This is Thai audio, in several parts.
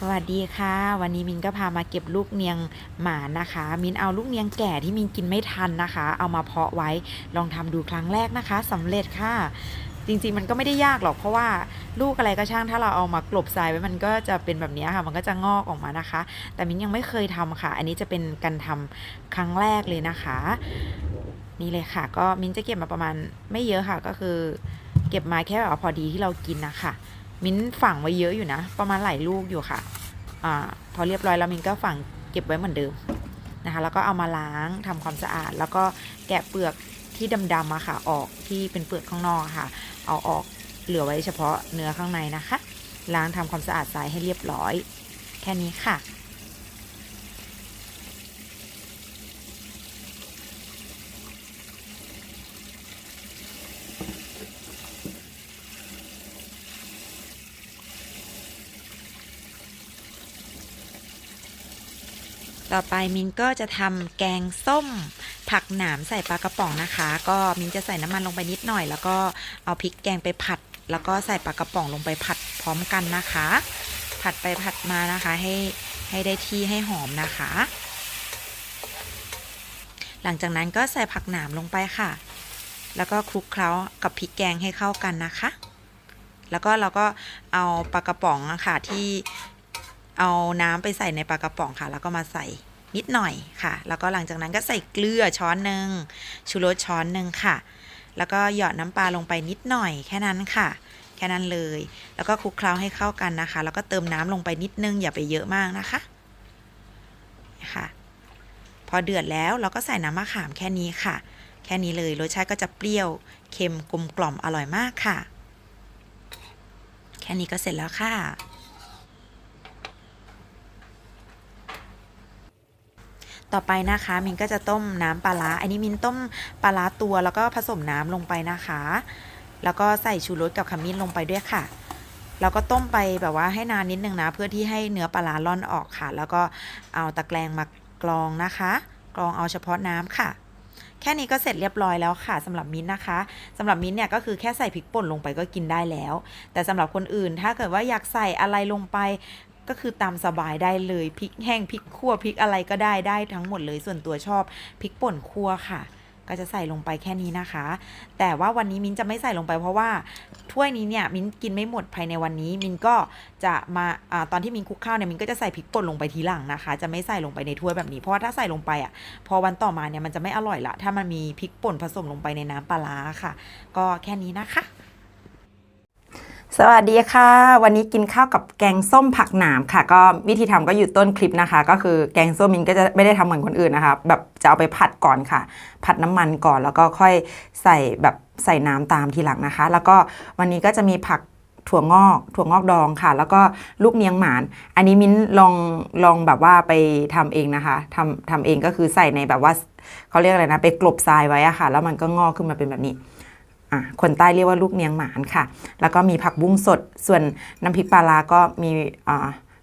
สวัสดีค่ะ วันนี้มินก็พามาเก็บลูกเนียงหมานะคะ มินเอาลูกเนียงแก่ที่มินกินไม่ทันนะคะ เอามาเพาะไว้ลองทำดูครั้งแรกนะคะสำเร็จค่ะ จริงๆมันก็ไม่ได้ยากหรอกเพราะว่าลูกอะไรก็ช่างถ้าเราเอามากลบทรายไว้มันก็จะเป็นแบบนี้ค่ะ มันก็จะงอกออกมานะคะ แต่มินยังไม่เคยทำค่ะ อันนี้จะเป็นการทำครั้งแรกเลยนะคะ นี่เลยค่ะ ก็มินจะเก็บมาประมาณไม่เยอะค่ะ ก็คือ เก็บมาแค่แบบพอดีที่เรากินนะคะ มิ้นฝังไว้เยอะอยู่นะ ประมาณหลายลูกอยู่ค่ะ อ่า พอเรียบร้อยแล้วมิ้นก็ฝังเก็บไว้เหมือนเดิมนะคะ แล้วก็เอามาล้างทำความสะอาด แล้วก็แกะเปลือกที่ดำๆอะค่ะ ออกที่เป็นเปลือกข้างนอกค่ะ เอาออกเหลือไว้เฉพาะเนื้อข้างในนะคะ ล้างทำความสะอาดทรายให้เรียบร้อย แค่นี้ค่ะ ต่อไปมินก็จะทำแกงส้ม ผักหนามใส่ปลากระป๋องนะคะ ก็มินจะใส่น้ำมันลงไปนิดหน่อย แล้วก็เอาพริกแกงไปผัด แล้วก็ใส่ปลากระป๋องลงไปผัดพร้อมกันนะคะ ผัดไปผัดมานะคะ ให้ให้ได้ที่ให้หอมนะคะ หลังจากนั้นก็ใส่ผักหนามลงไปค่ะ แล้วก็คลุกเคล้ากับพริกแกงให้เข้ากันนะคะ แล้วก็เราก็เอาปลากระป๋องอะค่ะที่ เอาน้ำไปใส่ในปลากระป๋องค่ะ แล้วก็มาใส่นิดหน่อยค่ะ แล้วก็หลังจากนั้นก็ใส่เกลือช้อนหนึ่งชูรสช้อนหนึ่งค่ะ แล้วก็หยอดน้ำปลาลงไปนิดหน่อยแค่นั้นค่ะ แค่นั้นเลย แล้วก็คลุกเคล้าให้เข้ากันนะคะ แล้วก็เติมน้ำลงไปนิดนึงอย่าไปเยอะมากนะคะนะคะพอเดือดแล้วเราก็ใส่น้ำมะขามแค่นี้ค่ะ แค่นี้เลยรสชาติก็จะเปรี้ยวเค็มกลมกล่อมอร่อยมากค่ะ แค่นี้ก็เสร็จแล้วค่ะ ต่อไปนะคะมินก็จะต้มน้ำปลาร้าอันนี้มินต้มปลาร้าตัวแล้วก็ผสมน้ำลงไปนะคะ แล้วก็ใส่ชูรสกับขมิ้นลงไปด้วยค่ะ แล้วก็ต้มไปแบบว่าให้นานนิดนึงนะ เพื่อที่ให้เนื้อปลาร้าล่อนออกค่ะ แล้วก็เอาตะแกรงมากรองนะคะ กรองเอาเฉพาะน้ำค่ะแค่นี้ก็เสร็จเรียบร้อยแล้วค่ะสำหรับมิ้นนะคะสำหรับมิ้นเนี่ยก็คือแค่ใส่พริกป่นลงไปก็กินได้แล้ว แต่สำหรับคนอื่นถ้าเกิดว่าอยากใส่อะไรลงไป ก็คือตามสบายได้เลยพริกแห้งพริกขั่วพริกอะไรก็ได้ได้ทั้งหมดเลยส่วนตัวชอบพริกป่นคั่วค่ะ ก็จะใส่ลงไปแค่นี้นะคะ แต่ว่าวันนี้มิ้นจะไม่ใส่ลงไปเพราะว่าถ้วยนี้เนี่ยมิ้นกินไม่หมดภายในวันนี้ มิ้นก็จะมาอตอนที่มิ้นคลุกข้าวเนี่ยมิ้นก็จะใส่พริกป่นลงไปทีหลังนะคะ จะไม่ใส่ลงไปในถ้วยแบบนี้เพราะว่าถ้าใส่ลงไปอะพอวันต่อมาเนี่ยมันจะไม่อร่อยละถ้ามันมีพริกป่นผสมลงไปในน้ำปลาค่ะ ก็แค่นี้นะคะ สวัสดีค่ะ วันนี้กินข้าวกับแกงส้มผักหนามค่ะ ก็วิธีทำก็อยู่ต้นคลิปนะคะ ก็คือแกงส้มมินก็จะไม่ได้ทำเหมือนคนอื่นนะคะ แบบจะเอาไปผัดก่อนค่ะ ผัดน้ำมันก่อนแล้วก็ค่อยใส่แบบใส่น้ำตามทีหลังนะคะ แล้วก็วันนี้ก็จะมีผักถั่วงอก ถั่วงอกดองค่ะ แล้วก็ลูกเนียงหมาน อันนี้มิ้นลองลองแบบว่าไปทำเองนะคะทำทำเองก็คือใส่ในแบบว่าเขาเรียกอะไรนะไปกลบทรายไว้อะค่ะ แล้วมันก็งอกขึ้นมาเป็นแบบนี้ คนใต้เรียกว่าลูกเนียงหมานค่ะ แล้วก็มีผักบุ้งสด ส่วนน้ำพริกปลาร้าก็มี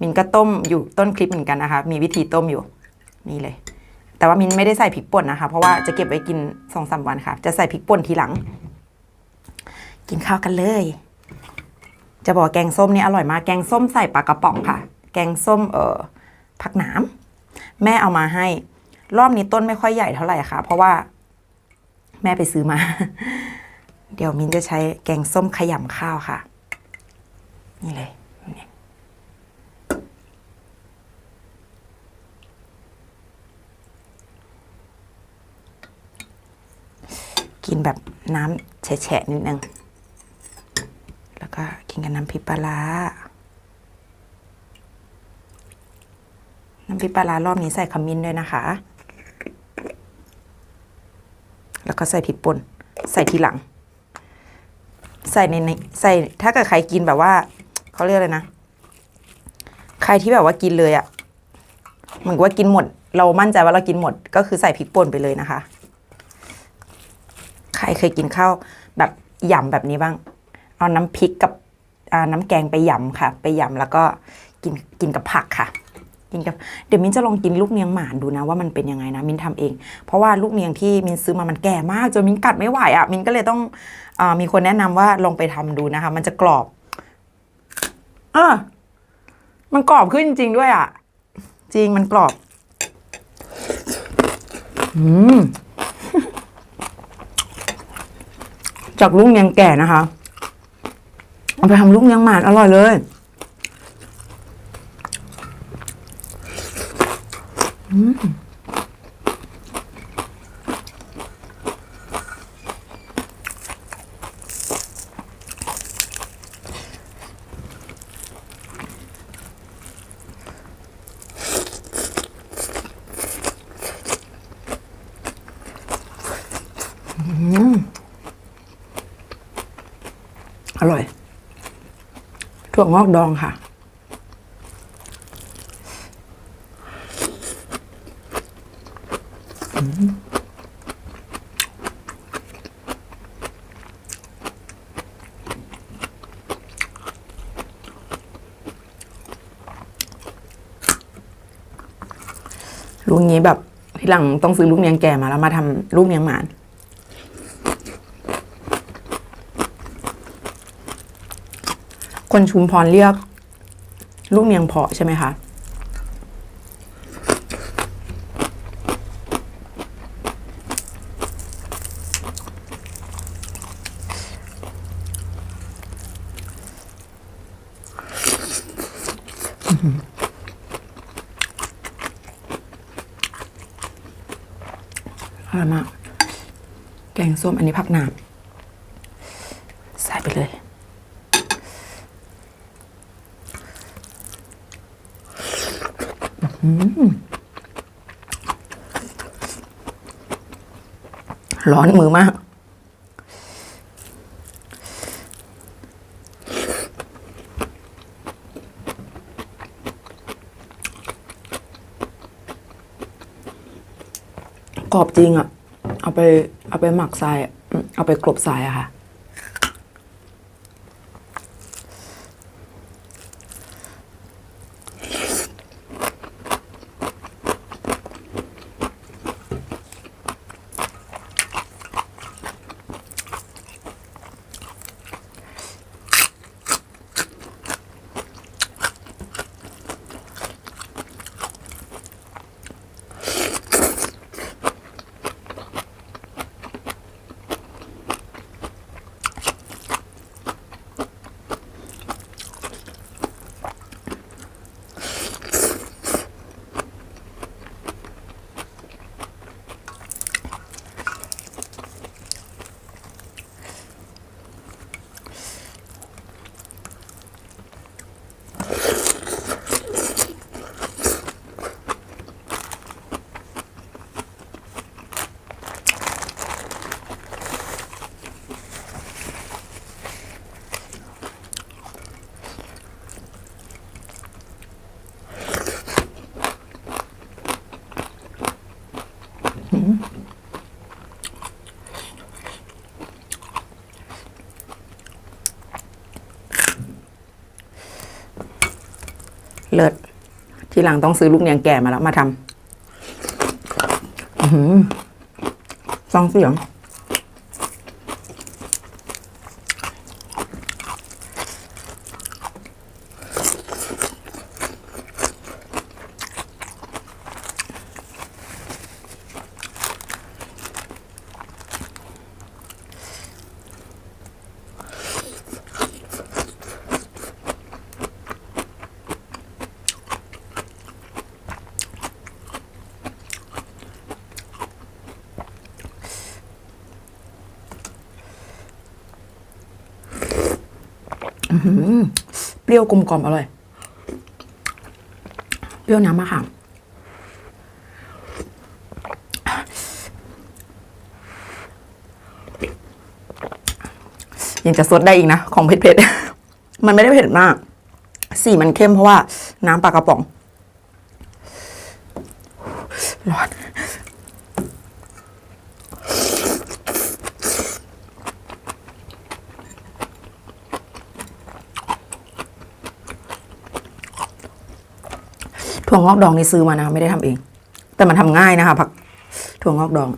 มินก็ต้มอยู่ต้นคลิปเหมือนกันนะคะ มีวิธีต้มอยู่นี่เลย แต่ว่ามินไม่ได้ใส่พริกป่นนะคะ เพราะว่าจะเก็บไว้กินสองสามวันค่ะ จะใส่พริกป่นทีหลัง กินข้าวกันเลย จะบอกแกงส้มนี่อร่อยมาก แกงส้มใส่ปลากระป๋องค่ะ แกงส้มเอ่อผักหนามแม่เอามาให้ รอบนี้ต้นไม่ค่อยใหญ่เท่าไหร่ค่ะ เพราะว่าแม่ไปซื้อมา เดี๋ยวมินจะใช้แกงส้มขยำข้าวค่ะ นี่เลยกินแบบน้ำแฉะนิดนึง แล้วก็กินกับน้ำพริกปลาร้าน้ำพริกปลาร้ารอบนี้ใส่ขมิ้นด้วยนะคะ แล้วก็ใส่พริกป่น ใส่ทีหลัง ใส่ในใส่ถ้าเกิดใครกินแบบว่าเขาเรียกอะไรนะ ใครที่แบบว่ากินเลยอะ่ะเหมือนว่ากินหมด เรามั่นใจว่าเรากินหมด ก็คือใส่พริกป่นไปเลยนะคะ ใครเคยกินข้าวแบบหยำแบบนี้บ้าง เอาน้ำพริกกับน้ำแกงไปหยำค่ะ ไปหยำแล้วก็กินกินกับผักค่ะ กินกับเดี๋ยวมินจะลองกินลูกเนียงหมานดูนะว่ามันเป็นยังไงนะมินทำเอง เพราะว่าลูกเนียงที่มินซื้อมามันแก่มากจนมินกัดไม่ไหวอะ่ะมินก็เลยต้องอมีคนแนะนำว่าลองไปทำดูนะคะ มันจะกรอบเออมันกรอบขึ้นจริงด้วยอะ จริงมันกรอบอืมจากลูกเนียงแก่นะคะเอาไปทำลูกเนียงหมานอร่อยเลย อร่อย ถั่วงอกดองค่ะ ลูกนี้แบบทีหลังต้องซื้อลูกเนียงแก่มาแล้วมาทำลูกเนียงหมานคนชุมพรเรียกลูกเนียงเพาะใช่ไหมคะ อร่อยมาก แกง ส้มอันนี้ผักหนามใส่ไปเลย ร้อนมือมากกรอบจริงอะ่ะเอาไป เอาไปหมักทรายเอาไปกลบทรายอะค่ะ เลิศทีหลังต้องซื้อลูกเนียงแก่มาแล้วมาทำอื้อฟังเสียง เปรี้ยวกลมกล่อมอร่อย เปรี้ยวน้ำมะขามยังจะสดได้อีกนะ ของเผ็ดๆ มันไม่ได้เผ็ดมาก สีมันเข้มเพราะว่าน้ำปลากระป๋องร้อน ถั่วงอกดองนี่ซื้อมานะ ไม่ได้ทำเอง แต่มันทำง่ายนะคะผักถั่วงอกดอง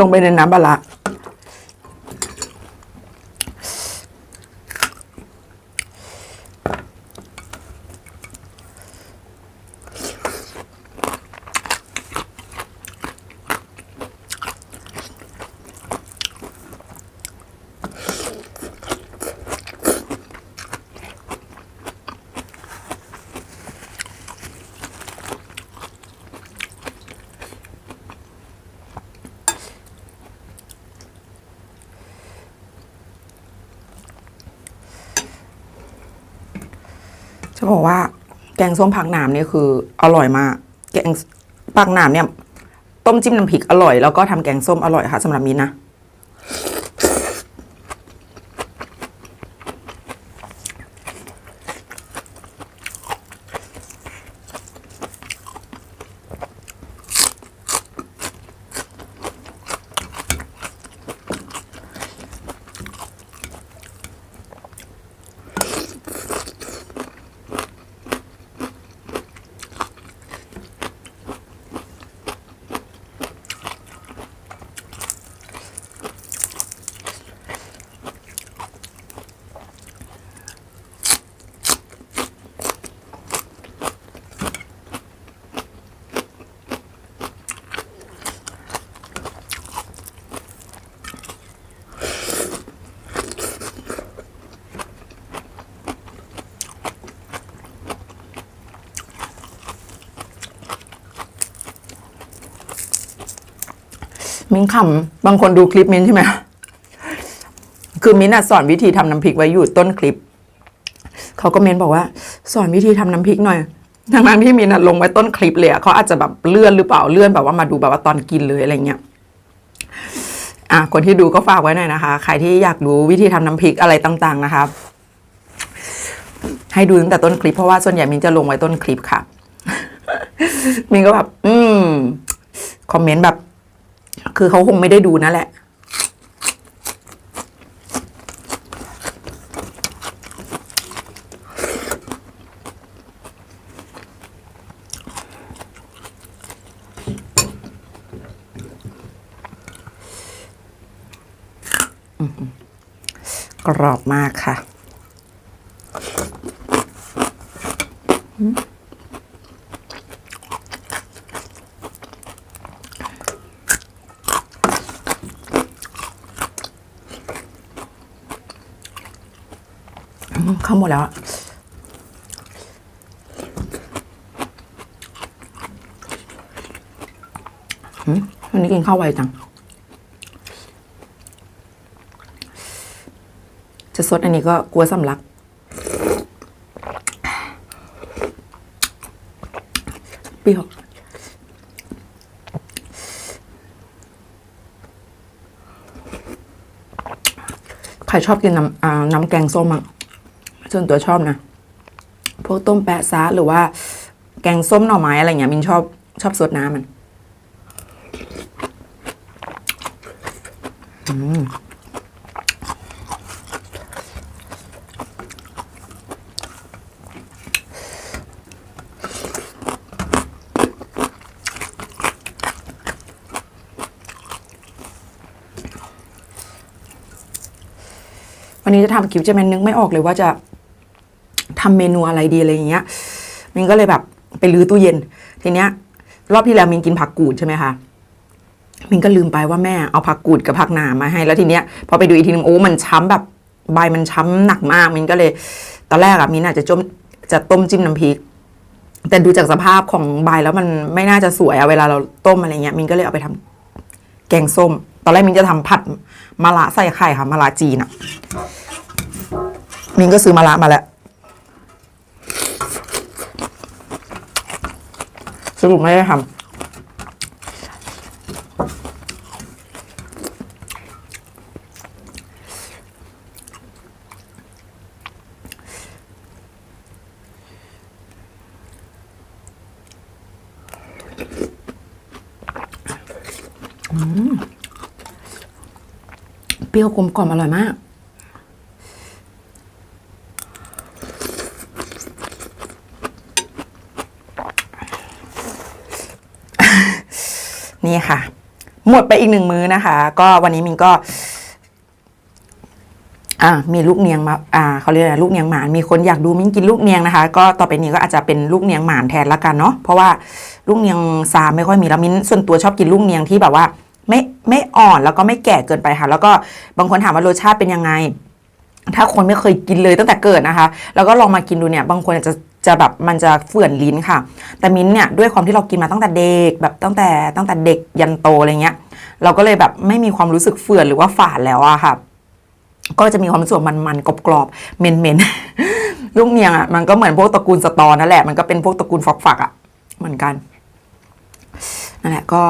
ลงไปในน้ำปลา บอกว่าแกงส้มผักหนามเนี่ยคืออร่อยมาก แกงผักหนามเนี่ย ต้มจิ้มน้ำพริกอร่อย แล้วก็ทำแกงส้มอร่อยค่ะสำหรับมินนะ มิ้นขำบางคนดูคลิปมิ้นใช่ไหมคือมิ้นอะสอนวิธีทำน้ำพริกไว้อยู่ต้นคลิป เขาก็เมนบอกว่า สอนวิธีทำน้ำพริกหน่อยทั้งนั้นที่มิ้นอะลงไว้ต้นคลิปเลยเขาอาจจะแบบเลื่อนหรือเปล่าเลื่อนแบบว่ามาดูแบบว่าตอนกินเลยอะไรเงี้ยอะคนที่ดูก็ฝากไว้หน่อยนะคะ ใครที่อยากรู้วิธีทำน้ำพริกอะไรต่าง ๆ นะคะให้ดูตั้งแต่ต้นคลิปเพราะว่าส่วนใหญ่มินจะลงไว้ต้นคลิปค่ะมินก็แบบ อืม คอมเมนต์แบบ คือเขาคงไม่ได้ดูนั่นแหละ กรอบมากค่ะ เข้าหมดแล้วอืมวันนี้กินข้าวไวจัง จะสดอันนี้ก็กลัวสำลัก เปรี้ยวใครชอบกินน้ำน้ำแกงส้มอะ ส่วนตัวชอบนะ พวกต้มแปะซะหรือว่าแกงส้มหน่อไม้อะไรเงี้ยมินชอบชอบสดน้ำมันอืมวันนี้จะทำคลิปจะแมนนึกไม่ออกเลยว่าจะ ทำเมนูอะไรดีอะไรอย่างเงี้ยมินก็เลยแบบไปรื้อตู้เย็น ทีเนี้ย รอบที่แล้วมินกินผักกูดใช่ไหมคะมินก็ลืมไปว่าแม่เอาผักกูดกับผักหนามมาให้ แล้วทีเนี้ยพอไปดูอีกทีนึงโอ้มันช้ำแบบใบมันช้ำหนักมากมินก็เลย ตอนแรกอะมินอาจจะจมจะต้มจิ้มน้ำพริก แต่ดูจากสภาพของใบแล้วมันไม่น่าจะสวยอะเวลาเราต้มอะไรเงี้ยมินก็เลยเอาไปทำแกงส้ม ตอนแรกมินจะทำผัดมะระใส่ไข่ค่ะมะระจีนอะมินก็ซื้อมะระมาแล้ว สรุปไม่ได้ทำเปรี้ยวกลมกล่อมอร่อยมาก นี่ค่ะ หมดไปอีกหนึ่งมื้อนะคะ ก็วันนี้มินก็ อ่า มีลูกเนียงมา อ่าเขาเรียกอะไรลูกเนียงหมาน มีคนอยากดูมิ้นกินลูกเนียงนะคะ ก็ต่อไปนี้ก็อาจจะเป็นลูกเนียงหมานแทนละกันเนาะ เพราะว่าลูกเนียงซามไม่ค่อยมีแล้วมิ้นส่วนตัวชอบกินลูกเนียงที่แบบว่า ไม่ไม่อ่อนแล้วก็ไม่แก่เกินไปค่ะ แล้วก็บางคนถามว่ารสชาติเป็นยังไงถ้าคนไม่เคยกินเลยตั้งแต่เกิดนะคะ แล้วก็ลองมากินดูเนี่ย บางคนอาจจะ จะแบบมันจะเฟื่อนลิ้นค่ะ แต่มิ้นเนี่ยด้วยความที่เรากินมาตั้งแต่เด็กแบบตั้งแต่ตั้งแต่เด็กยันโตอะไรเงี้ย เราก็เลยแบบไม่มีความรู้สึกเฟื่อนหรือว่าฝาดแล้วอะค่ะ ก็จะมีความรู้สึกมันๆกรอบๆเม็นๆลูกเนียงอะมันก็เหมือนพวกตระกูลสตอนั่นแหละมันก็เป็นพวกตระกูลฝักๆอะเหมือนกันนั่นแหละก็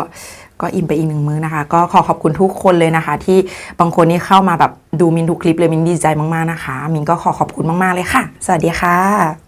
ก็อิ่มไปอีกหนึ่งมื้อนะคะ ก็ขอขอบคุณทุกคนเลยนะคะ ที่บางคนนี่เข้ามาแบบดูมินทุกคลิปเลยมินดีใจมากๆนะคะ มินก็ขอขอบคุณมากๆเลยค่ะ สวัสดีค่ะ